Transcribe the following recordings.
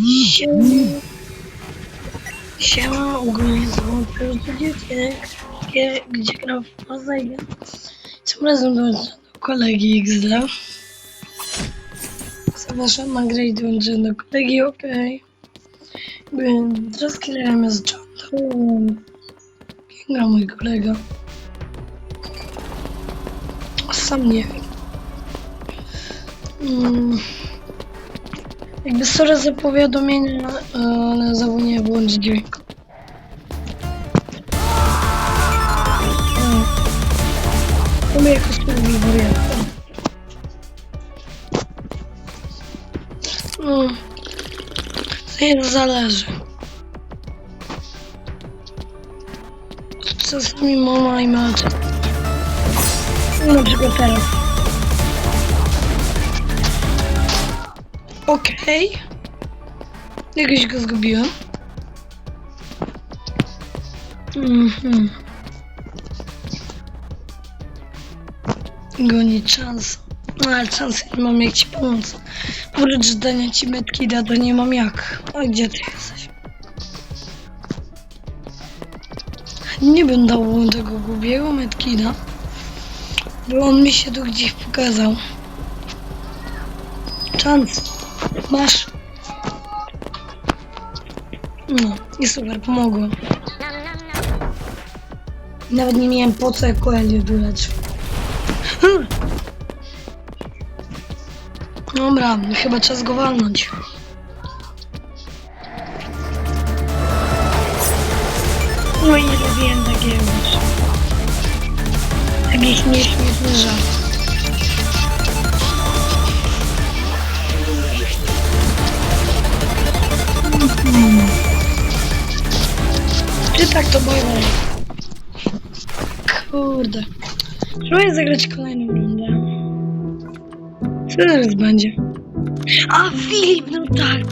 Siema. Siema, ogólnie dzieciek, gdzie, gdzie gra w Mazajga. Tym razem dołączę do kolegi XD. Zapraszam na grę i dołączę do kolegi, okej. Byłem teraz killerem jest John. Kim gra mój kolega? Sam nie wiem. Mm. Jakby sorry za powiadomienia, ale zapomniałem włączyć dźwięk. To mnie jakoś wariatka. No. To nie zależy. Czasami mama i macie. Na przykład teraz. Okej. Jakoś go zgubiłem. Mhm. Goni czas. No ale czas nie mam jak ci pomóc. Oprócz dania ci metki da, to nie mam jak. A gdzie ty jesteś? Nie dał mu tego gubiego metkida. Bo on mi się tu gdzieś pokazał. Czans. Masz. No i super, pomogło. Nawet nie miałem po co jak koelię duleć. Hmm. Dobra, no chyba czas go walnąć. No i nie robiłem takiego już. Takich nieśmiesznych żart. Tak to boję? Kurde. Spróbuję zagrać kolejną rundę. Co teraz będzie? A Filip, no tak.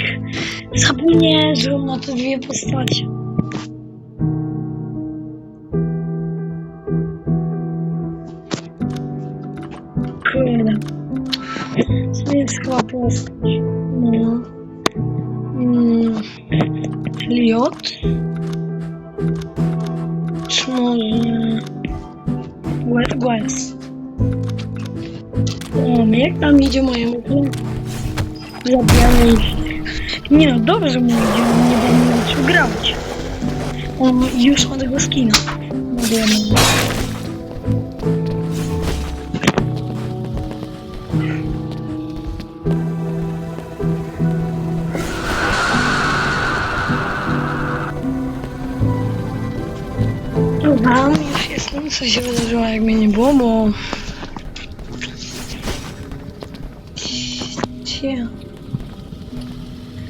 Zapomniałem, że on ma te dwie postacie. Kurde. To jest chyba postać. No. Mm. Liot? Czy może... Gwe- Gwes? O, jak tam idzie mojemu? Zabijamy ich. Nie no, dobrze mu idzie, on nie będzie nauczył grać. On już ma tego skina. Mówimy. Dobra, już jestem. Co się wydarzyło, jak mnie nie było, bo... Cie.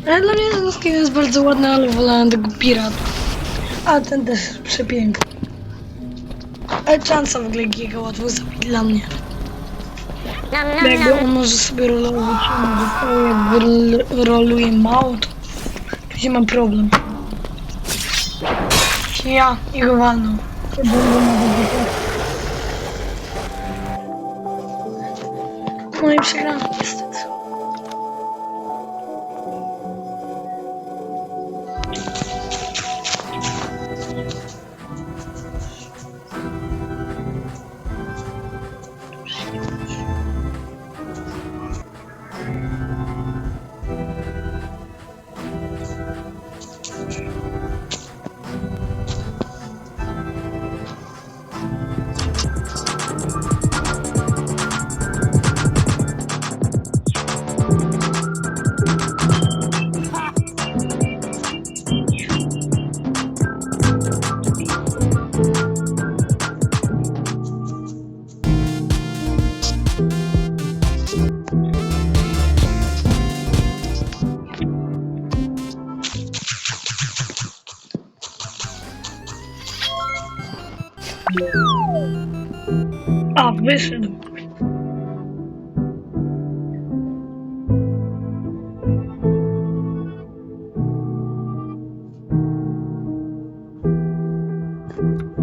Ale dla mnie ten skin jest bardzo ładny, ale wolałem tego pirata. A ten też jest przepiękny. Ale czansa w ogóle giga łatwo zabić dla mnie. Jakby on może sobie rolować, jakby rol- roluje mało, to gdzie mam problem. Ja, jego walną. To będę nawet No i Ah wyszedł. Thank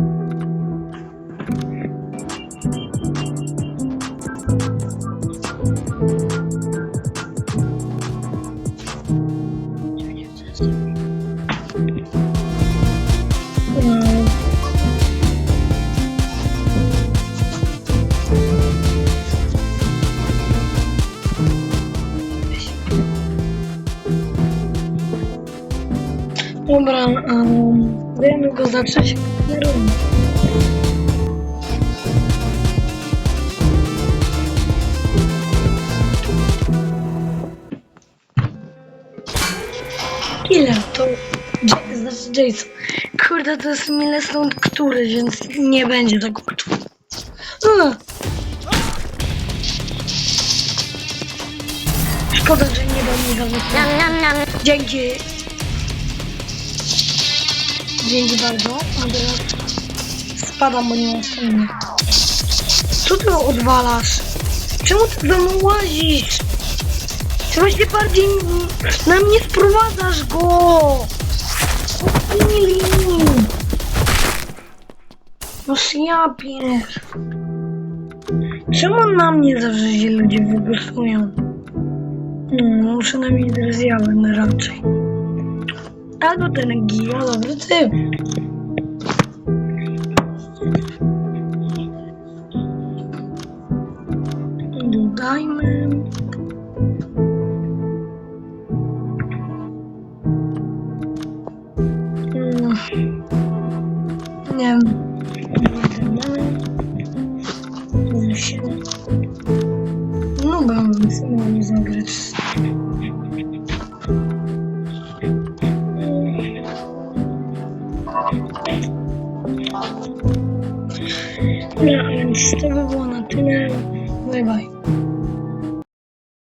Dobra, um, dajemy go za trzecią rundę. Killer to J- znaczy Jason. Kurde, to jest milestone który, więc nie będzie tak łatwo. Szkoda, że nie dam mi zawodu. Dzięki. Dzięki bardzo. A teraz spadam, bo nie. Co ty odwalasz? Czemu ty za mną łazisz? Trzeba się bardziej na mnie sprowadzasz go! Opili! No ja. Czemu na mnie zawsze się ludzie wygłosują? No, muszę na mnie teraz ja będę raczej. Albo ten giga, dobry typ. Dodajmy. Mm. No, więc to by było na tyle. Bye bye.